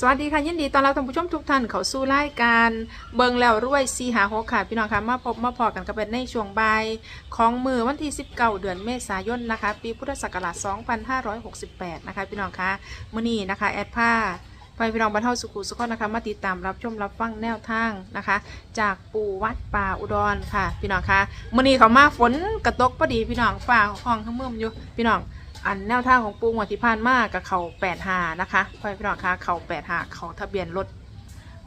สวัสดีค่ะยินดีตอนรับท่านผู้ชมทุกท่านเขาสู่รายการเบิงแล้วรวยซีหาหกค่ะพี่น้องค่ะมาพบมาพอกันกันเป็นในช่วงบ่ายของมือวันที่ 19 เดือนเมษายนนะคะ ปีพุทธศักราช 2568 นะคะ พี่น้องค่ะมื้อนี้นะคะแอดผ้าไปพี่น้องบรรเทาสุขุสุขนะคะมาติดตามรับชมรับฟังแนวทางนะคะ จากปู่วัดป่าอุดรค่ะ พี่น้องค่ะมื้อนี้เขามาฝนกระตกพอดีพี่น้องฝ่าห้องข้างเมืองอยู่พี่น้อง อันแนวทางของปูงวดที่ผ่านมากับเขาแปดหานะคะพ่อพี่น้องคะเขาแปดหาเขาทะเบียนรถ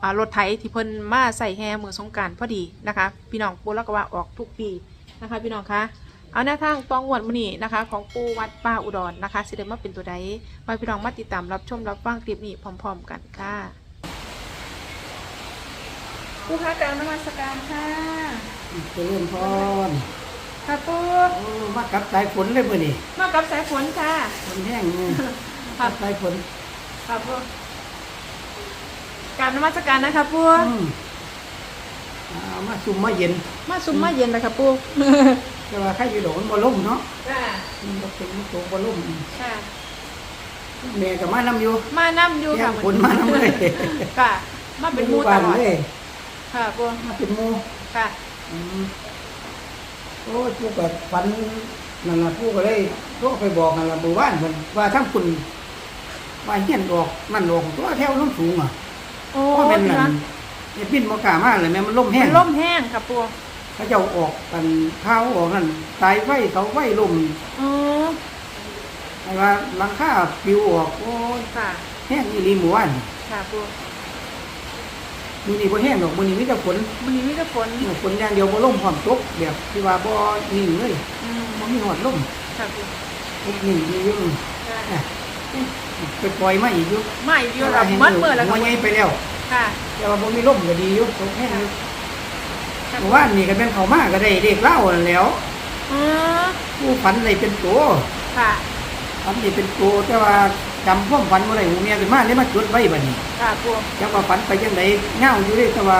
อ่ารถไถที่เพิ่นมาใส่แฮมือสงกรารพอดีนะคะ พี่น้องปูแล้วก็ว่าออกทุกปีนะคะ พี่น้องคะเอาแนวทางตองวดมื้อนี้นะคะ ของปูวัดป้าอุดรนะคะสิได้มาเป็นตัวใดพ่อพี่น้องมาติดตามรับชมรับฟังคลิปนี้พร้อม ๆ กันค่ะปูคะกลางนมัสการค่ะเจริญพร ค่ะปูโอ้มากับสายฝนเลยมื่อนี่มากับสายฝนค่ะฝนแห้งเลยครักับบสายฝนค่ะปูกรารนมัสการนะคะปูอืมเอามาซุ่มมาเย็น มาซุมมาเย็นเลยค่ะปูแต่ว่าใครอยู่ดอกมันบ่ล่มเนาะค่ะมันบ่เป็นมันตัวบ่ล่มค่ะแม่ก็มานํอยู่มานั่อยู่แย่ค่ะงฝนมานํเลยค่ะมาเป็นหมูตบ้านลอดเลยค่ะปูมาเป็นหมู่ค่ะอืม โอ้ยผู้ก็ฝันนั่นล่ะผู้ก็เลยโทรไปบอกนั่นล่ะหมู่บ้านเพิ่นว่าทั้งคุณว่าเฮียนออกนั่นออกตัวแถวน้ำสูงอะโอ้เพราะเป็นดีนั่นะนไอ้ปิ้นบ่กล้ามาเลยแม่มันล่มแห้งมันล่มแห้งค่ะปูเขาเจ้าออกกันข้าวออกนั่นสายไฟเสาไฟลมอ๋อไอ้ว่าหลังคาปลิวออกโอ้ยค่ะ แห้งอีหลีหมู่บ้านค่ะปู มื้อนี้บ่แห้งดอกมื้อนี้มีแต่ฝนมันนี้มีแต่ฝนฝนอย่างเดียวบ่ลมพร้อมตกแบบที่ว่าบ่นิ่งเลยอืมบ่มีหอดลมค่ะปูตกนิ่งอยู่อยู่ค่ะอะไปปล่อยมาอีกอยู่ไม่อยู่แล้วมัดมือแล้วหัค่ะวใหญ่ไปแล้ว ค่ะ แต่ว่าบ่มีลมก็ดีอยู่ตกแห้งอยู่ค่ะเมื่อวานนี่ก็เป็นเข้ามาก็ได้เด็กเล่านั่นแหล้วอ๋อผู้ฝันได้เป็นตัวค่ะ ฝันได้เป็นตัวแต่ว่า จำความฝันบ่ได้หูเมียขึ้นมาเลยมาจดไว้บัดนี้ค่ะปูจักว่าฝันไปจังไดเงาอยู่เด้แต่ว่า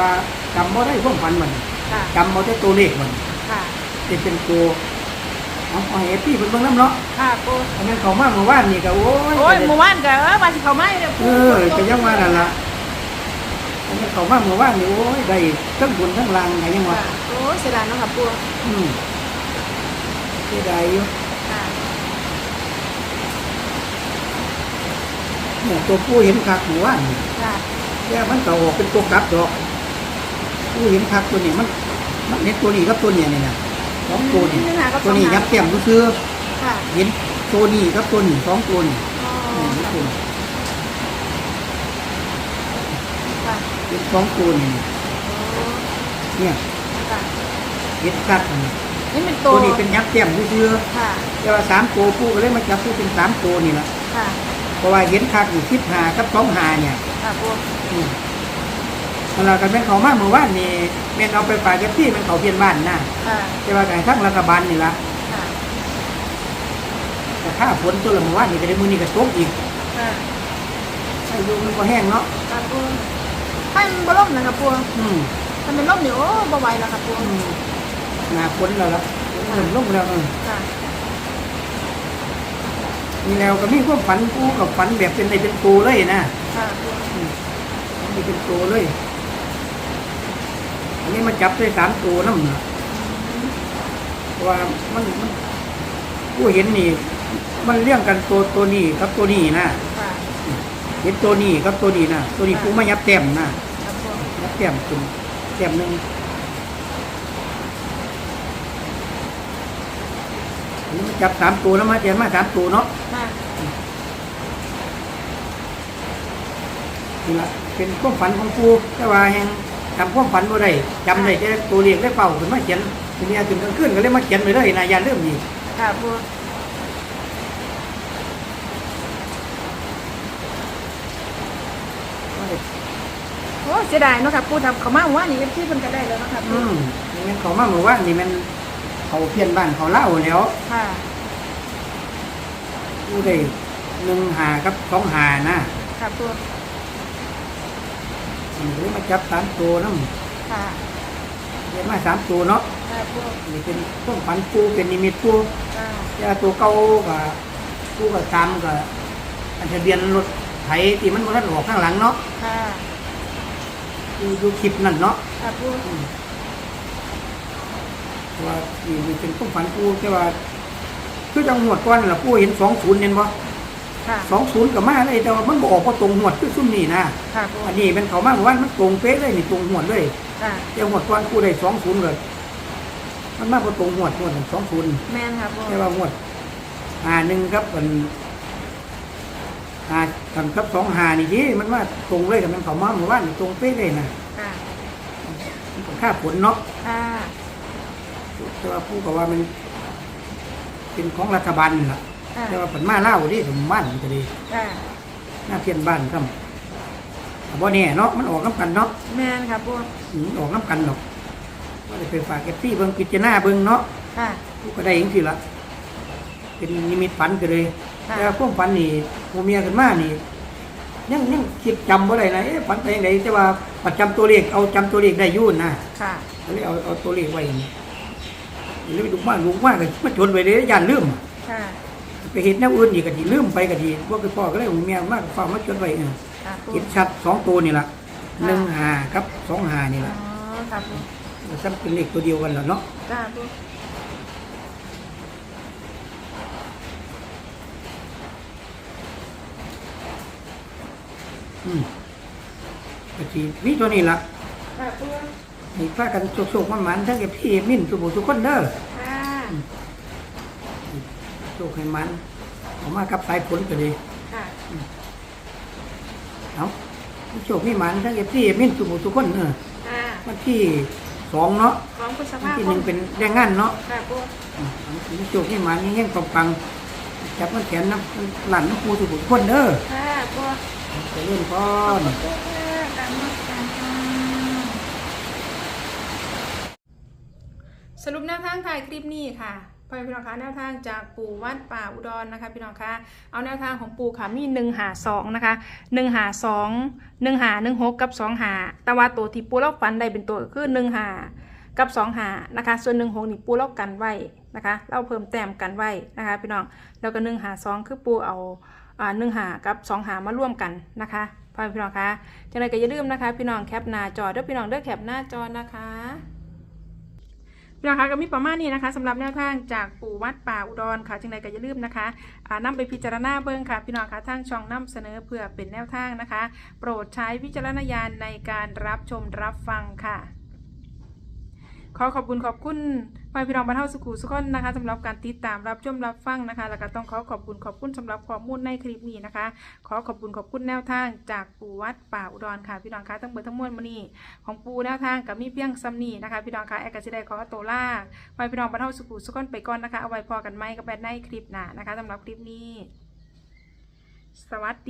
จำบ่ได้ความฝันมันค่ะจำเอาแต่ตัวเลขมันค่ะเป็นเป็นตัวเอาเอาให้พี่เพิ่นเบิ่งนำเนาะค่ะปูอันนั้นเขามาเมื่อวานนี่ก็โอ้ยโอ้ยหมู่บ้านก็เออมาสิเขาไม่เลยเออก็ยังว่านั่นล่ะอันนั้นเขามาเมื่อวานนี่โอ้ยได้ทั้งบุญทั้งลางก็ยังว่าค่ะโอ้ยเสียดายเนาะค่ะปูอืมเสียดายอยู่ ค่ะเนี่ยตัวผู้เห็นคักเมื่อวานนี่ค่ะแต่มันก็ออกเป็นตัวกลับดอก ผู้เห็นคักตัวนี้มัน มันเห็นตัวนี้กับตัวเนี้นี่นะสองตัวนี่นี่นะก็ตัวนี้ยับเต็มก็คือค่ะเห็นตัวนี้กับตัวนี้สองตัวนี่อ๋อเห็นตัวนี้ค่ะเห็นสองตัวนี่เนี่ยค่ะเห็นคักอันนี้นี่เป็นตัตัววนี้เป็นยับเต็มก็คือค่ะแต่ว่าสามตัวผู้ก็เลยมาจับผู้เป็นสามตัวนี่ละค่ะ เพราะว่าเห็นคักอยู่สิบหากับสองหาเนี่ยค่ะปูอืมเวลากันแม่นเขามาเมื่อวานนี่แม่นเอาไปฝากเจ้าที่มันเขาเพียนบ้านนะค่ะแต่ว่าการทั้งรัฐบาลนี่ละค่ะแต่ถ้าฝนตัวละเมื่อวานนี่ก็ได้มือนี่ก็ตกอีกค่ะอายุมันก็แห้งเนาะค่ะปูให้มันบ่ล่มนะครับปูอืมถ้ามันล่มเดี๋ยวโอ้บ่ไหวแล้วครับปูอืมหนาฝนแล้วละเริ่มลงแล้วเออค่ะมี แล้วก็มีความฝันกูกับฝันแบบเป็นในเป็นตัวเลยนะค่ะปูฝันนี่เป็นตัวเลย อันนี้มาจับได้สามตัวน้ำน่ะเพราะว่ามันมันกูเห็นนี่ มันเรื่องกันตัวตัวนี้กับตัวนี้นะค่ะเห็นตัวนี้กับตัวนี้นะตัวนี้กูมายับแต้มนะครับปูยับแต้มคุณแต้มหนึ่งอันนี้มัน จับสามตัวแล้วมาเจนมาสามตัวเนาะค่ะนี่ละเป็นความฝันของกูแต่ว่าแห่งจำความฝันบ่ได้จำได้แต่ตัวเลขได้เป่าขึ้นมาเขียนทีนี้ถึงกลางคืนก็เลยมาเขียนไปเลยนะอย่าเริ่มนี่ค่ะปูโอ้เสียดายเนาะครับปูทำเขามาว่านี่ที่เพิ่นก็ได้แล้วเนาะครับปูอืมนี่มันเขามาเมื่อวานนี่มัน เขาเพี้ยนบ้านเขาเล่าแล้วค่ะกูได้หนึ่งหากับสองหานะครับปูมันเลยมาจับสามตัวน้ค่ะำเรียนมาสามตัวเนาะค่ะปูนี่เป็นความฝันกูเป็นนิมิตกูค่ะแต่ตัวเก่ากับกูกับตามกับอันทะเบียนรถไถที่มันบ่ทันออกข้างหลังเนาะค่ะอยู่อยู่คลิปนั่นเนาะค่ะปูอืมแต่ ว่านี่นี่เป็นความฝันกูแต่ว่า คือจังหวดก่อนนั่นล่ะกูเห็น20เห็นบ่ค่ะ20ก็มาเลยแต่ว่ามันบ่ออกบ่ตรงหวดคือซุ่มนี่นะค่ะปูอันนี้เป็นเขามาเมื่อวานมันตรงเป๊ะเลยนี่ตรงหวดเลยค่ะแต่หวดก่อนกูได้20เลยมันมาบ่ตรงหวดหวด20แม่นค่ะปูแต่ว่าหวด51ครับมันหากันครับ25นี่ดิมันมาตรงเลยกับมันเขามาเมื่อวานนี่ตรงเป๊ะเลยนะค่ะมันก็ค่าผลเนาะค่ะ แต่ว่าผู้ก็ว่ามัน เป็นของรัฐบาลนั่นล่ะค่ะแต่ว่าผลมาเล่าวดิผมบ้านมันก็ดีค่ะหน้าเพียนบ้านครับแต่บ่แน่เนาะมันออกน้ำกันเนาะแม่นค่ะปูอืมออกน้ำกันดอกว่าจะไปฝากเก็บซี่เบิ่งพิจารณาเบิ่งเนาะค่ะ ผู้ก็ได้อย่างที่ละเป็นนิมิตฝันก็เลยค่ะ แต่ว่าพวกฝันนี่ผัวเมียกันมานี่ยังยังคิดจำบ่ได้นะเอ๊ะฝันไปไหนแต่ว่าประจำตัวเลขเอาจำตัวเลขได้อยุ่นนะค่ะ ก็เลยเอาเอาตัวเลขไว้นี่ เลยลูกบ้านลูกบ้านก็มาชนไว้เลยย่านลืมค่ะไปเห็นแนวอื่นอีกก็ดีลืมไปก็ดีพวกคือพ่อก็เลยเอาเมียมากฟ้ามาจดไว้เออค่ะปูเห็นชัดสองตัวนี่ละค่ะหนึ่งหากับสองหานี่อ๋อละค่ะปูซ้ำเป็นเลขตัวเดียวกันแล้วเนาะจ้าปูอืมก็ทีมีตัวนี้ละค่ะปู ให้พากันโชคๆมันๆทั้งเอฟพี่มิ้นทุกผู้ทุกคนเด้อค่ะโชคให้มันออกมากับสายผลก็ดีค่ะเอามีโชคมีมันทั้งเอฟพี่มิ้นทุกผู้ทุกคนเออค่ะวันที่สองเนาะของคุณสวันภาพที่หนึ่งเป็นแรงงานเนาะค่ะปูอืมเอามีโชคมีมันยังยังปังๆจับมันแขนน้ำหลั่นน้ำปูทุกผู้ทุกคนเด้อค่ะปู จะเล่นพขอบรคุณค่ะการนมัสการค่ะ สรุปแนวทางถ่ายคลิปนี้ค่ะพ่อพี่น้องคะแนวทางจากปู่วัดป่าอุดรนะคะพี่น้องคะเอาแนวทางของปู่ค่ะมีหนึ่งหาสองนะคะหนึ่งหาสองหนึ่งหาหนึ่งหกกับสองหาแต่ว่าตัวที่ปูเล่าฟันได้เป็นตัวคือหนึ่งหากับสองหานะคะ ส่วนหนึ่งหกนี่ปูเล่ากันไว้นะคะเล่าเพิ่มแต้มกันไว้นะคะพี่น้องแล้วก็หนึ่งหาสองคือปู่เอาอ่าหนึ่งหากับสองหามาร่วมกันนะคะพ่อพี่น้องคะจังไรก็อย่าลืมนะคะ พี่น้องแคปหน้าจอเด้อพี่น้องเด้อแคปหน้าจอนะคะ พี่น้องคะก็มีประมาณนี้นะคะสำหรับแนวทางจากปู่วัดป่าอุดรค่ะจึงใดก็อย่าลืมนะคะอ่าไปพิจารณาเบิ่งค่ะ พี่น้องคะทางช่องนำเสนอเพื่อเป็นแนวทางนะคะ โปรดใช้วิจารณญาณในการรับชมรับฟังค่ะ ขอขอบคุณขอบคุณพ่อพี่น้องบรรเทาสุขุสุขคนนะคะสำหรับการติดตามรับชมรับฟังนะคะ แล้วก็ต้องขอขอบคุณขอบคุณสำหรับข้อมูลในคลิปนี้นะคะ ขอขอบคุณขอบคุณแนวทางจากปู่วัดป่าอุดรค่ะพี่น้องคะทั้งเบิดทั้งมวลมานี่ของปูแนวทางกับมีเพียงซัมนี่นะคะพี่น้องคะแอกาซิได้ขอโตวล่าไว้พี่น้องบรรเทาสุขุสุขคนไปก่อนนะคะเอาไว้พอกันไหมกับแบดในคลิปหน้านะคะสำหรับคลิปนี้ สวัสดี